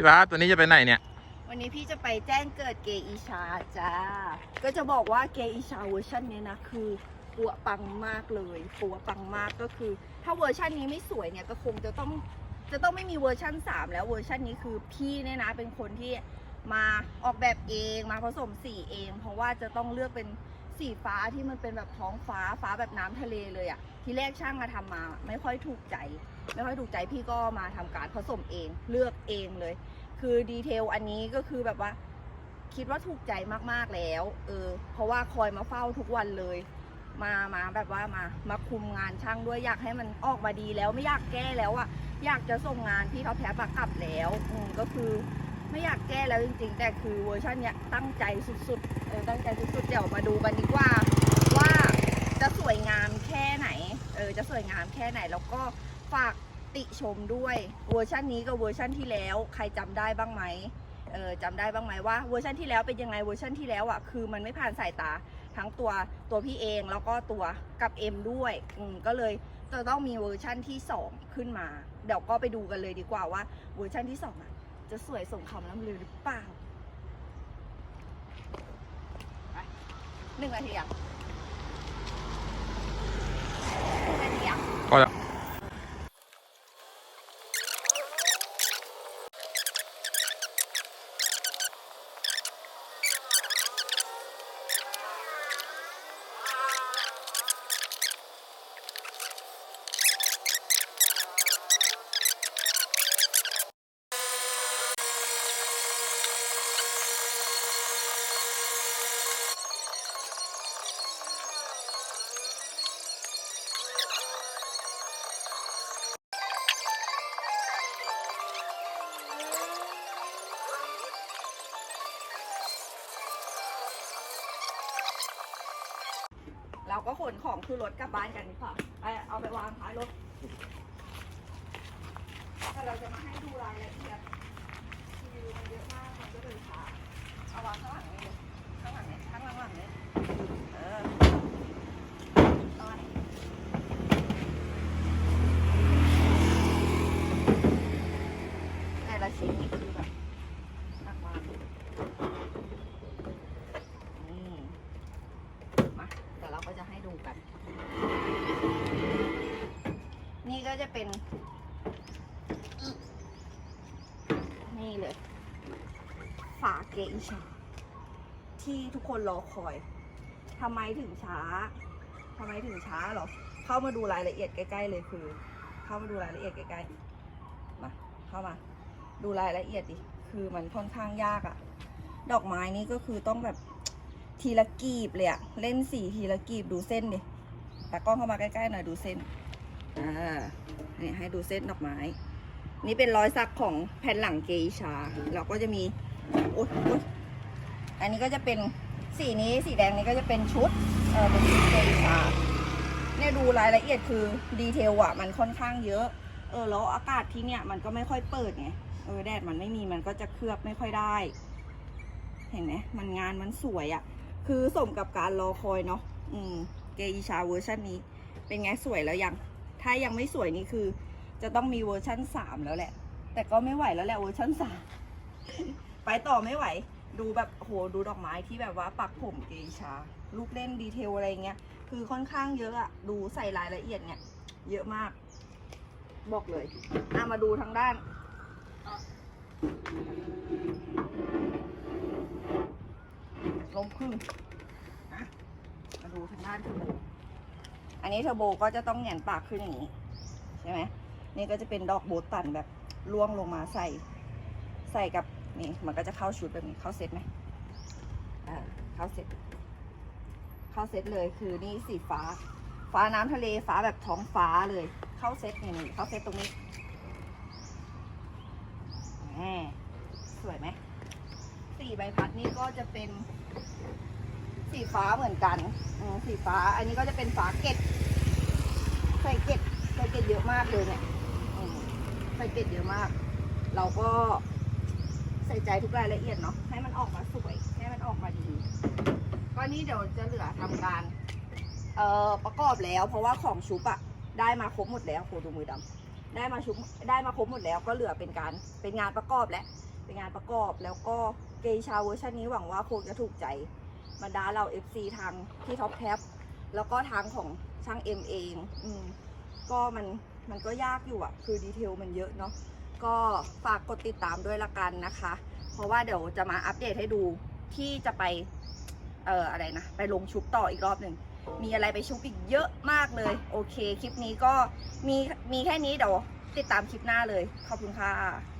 พี่บาสตัวนี้จะไปไหนเนี่ย วันนี้พี่จะไปแจ้งเกิดเกอีชาจ้า ก็จะบอกว่าเกอีชาเวอร์ชันเนี้ยนะคือปัวปังมากเลยปัวปังมากก็คือ ถ้าเวอร์ชันนี้ไม่สวยเนี่ยก็คงจะต้องจะต้องไม่มีเวอร์ชัน3 แล้วเวอร์ชันนี้คือพี่เนี่ยนะเป็นคนที่มาออกแบบเองมาผสมสีเอง เพราะว่าจะต้องเลือกเป็นสีฟ้าที่มันเป็นแบบท้องฟ้าฟ้าแบบน้ำทะเลเลยอะที่แรกช่างมาทำมา ไม่ค่อยถูกใจ ไม่ค่อยถูกใจพี่ก็มาทำการผสมเองเลือกเองเลย คือดีเทลอันนี้ก็คือแบบว่า คิดว่าถูกใจมากๆแล้วเออเพราะว่าคอยมาเฝ้าทุกวันเลย มามาแบบว่ามามาคุมงานช่างด้วยอยากให้มันออกมาดีแล้วไม่อยากแก้แล้วอะอยากจะส่งงานพี่เขาแพ้ปากกลับแล้วอืมก็คือไม่อยากแก้แล้วจริงๆ แต่คือเวอร์ชันเนี้ยตั้งใจสุดๆเออตั้งใจสุดๆ เดี๋ยวมาดูกันดีกว่า ว่าจะสวยงามแค่ไหน เออจะสวยงามแค่ไหนแล้วก็ ฝากติชมด้วยเวอร์ชันนี้กับเวอร์ชันที่แล้ว ใครจำได้บ้างไหมเออจำได้บ้างไหมว่าเวอร์ชันที่แล้วเป็นยังไงเวอร์ชันที่แล้วอะคือมันไม่ผ่านสายตาทั้งตัวตัวพี่เองแล้วก็ตัวกับเอ็มด้วยอืมก็เลยจะต้องมีเวอร์ชันที่ 2 ขึ้นมา เดี๋ยวก็ไปดูกันเลยดีกว่าว่าเวอร์ชันที่2อะจะสวยสมคำล่ำลือหรือเปล่าหนึ่งนาทีอะ เราก็ขนของคือรถกลับบ้านกันดีกว่าไปเอาไปวางท้ายรถแต่เราจะมาให้ดูรายละเอียดคือมันเยอะมากมันก็เลยช้าเอาวางข้างหลังเลยข้างหลังนี่ข้างหลังหลังนี่เออเอาไว้ละชิ้นนี่คือแบบหนักมากนี่ มาเดี๋ยวเราก็จะให้ดูกัน นี่ก็ จะเป็น นี่เลย ฝาเกอิชา ที่ทุกคนรอคอยทำไมถึงช้าทำไมถึงช้าหรอ เข้ามาดูรายละเอียดใกล้ๆเลยคือ เข้ามาดูรายละเอียดใกล้ๆ มา เข้ามา ดูรายละเอียดดิ คือมันค่อนข้างยากอะดอกไม้นี่ก็คือต้องแบบทีละกีบเลยอะเล่นสีทีละกีบดูเส้นดิตากล้องเข้ามาใกล้ๆหน่อยดูเส้น อ่านี่ให้ดูเส้นดอกไม้ นี่เป็นรอยสักของแผ่นหลังเกอิชาแล้วก็จะมีอ๊ยโอ๊ยอันนี้ก็จะเป็นสีนี้สีแดงนี้ก็จะเป็นชุดเออเป็นชุดเกอิชาเนี่ยดูรายละเอียดคือดีเทลอะมันค่อนข้างเยอะ เออแล้วอากาศที่เนี่ยมันก็ไม่ค่อยเปิดไงเออแดดมันไม่มีมันก็จะเคลือบไม่ค่อยได้ เห็นไหมมันงานมันสวยอะคือสมกับการรอคอยเนาะอืมเกอีชาเวอร์ชันนี้ เป็นไงสวยแล้วยัง ถ้ายังไม่สวยนี่คือ จะต้องมีเวอร์ชันสามแล้วแหละ แต่ก็ไม่ไหวแล้วแหละเวอร์ชันสามไปต่อไม่ไหว ดูแบบโหดูดอกไม้ที่แบบว่าปักผมเกชา ลูกเล่นดีเทลอะไรเงี้ย คือค่อนข้างเยอะอะดูใส่รายละเอียดเนี่ยเยอะมาก บอกเลยอะมาดูทางด้านลมพึ่งนะมาดูทางด้านเทอร์โบ อันนี้เทอร์โบก็จะต้องแหงนปากขึ้นอย่างนี้ใช่ไหมนี่ก็จะเป็นดอกโบตันแบบล่วงลงมาใส่ ใส่กับนี่มันก็จะเข้าชุดแบบนี้เข้าเซ็ตไหมอ่าเข้าเซ็ตเข้าเซ็ตเลยคือนี่สีฟ้า ฟ้าน้ำทะเลฟ้าแบบท้องฟ้าเลย เข้าเซ็ตนี่นี่เข้าเซ็ตตรงนี้แหมสวยไหมสีใบพัดนี่ก็จะเป็นสีฟ้าเหมือนกัน สีฟ้า อันนี้ก็จะเป็นฟ้าเกตใส่เกตใส่เกตเยอะ มากเลยเนี่ยใส่เกตเยอะมาก เราก็ใส่ใจทุกรายละเอียดเนาะให้มันออกมาสวยให้มันออกมาดีก็นี่เดี๋ยวจะเหลือทำการเอ่อประกอบแล้ว เพราะว่าของชุบอะได้มาครบหมดแล้วโคดูมือดำได้มาชุบได้มาครบหมดแล้ว ก็เหลือเป็นการเป็นงานประกอบแล้วเป็นงานประกอบแล้วก็เกอิชาเวอร์ชันนี้หวังว่าคงจะถูกใจบรรดาเรา FC ทางที่ท็อปแท็บแล้วก็ทางของช่างเอ็มเอง อืม ก็มัน มันก็ยากอยู่อะคือดีเทลมันเยอะเนาะก็ฝากกดติดตามด้วยละกันนะคะ เพราะว่าเดี๋ยวจะมาอัปเดตให้ดูที่จะไปเอ่ออะไรนะ ไปลงชุบต่ออีกรอบหนึ่ง มีอะไรไปชุบอีกเยอะมากเลย โอเค คลิปนี้ก็มีมีแค่นี้เดี๋ยวติดตามคลิปหน้าเลย ขอบคุณค่ะ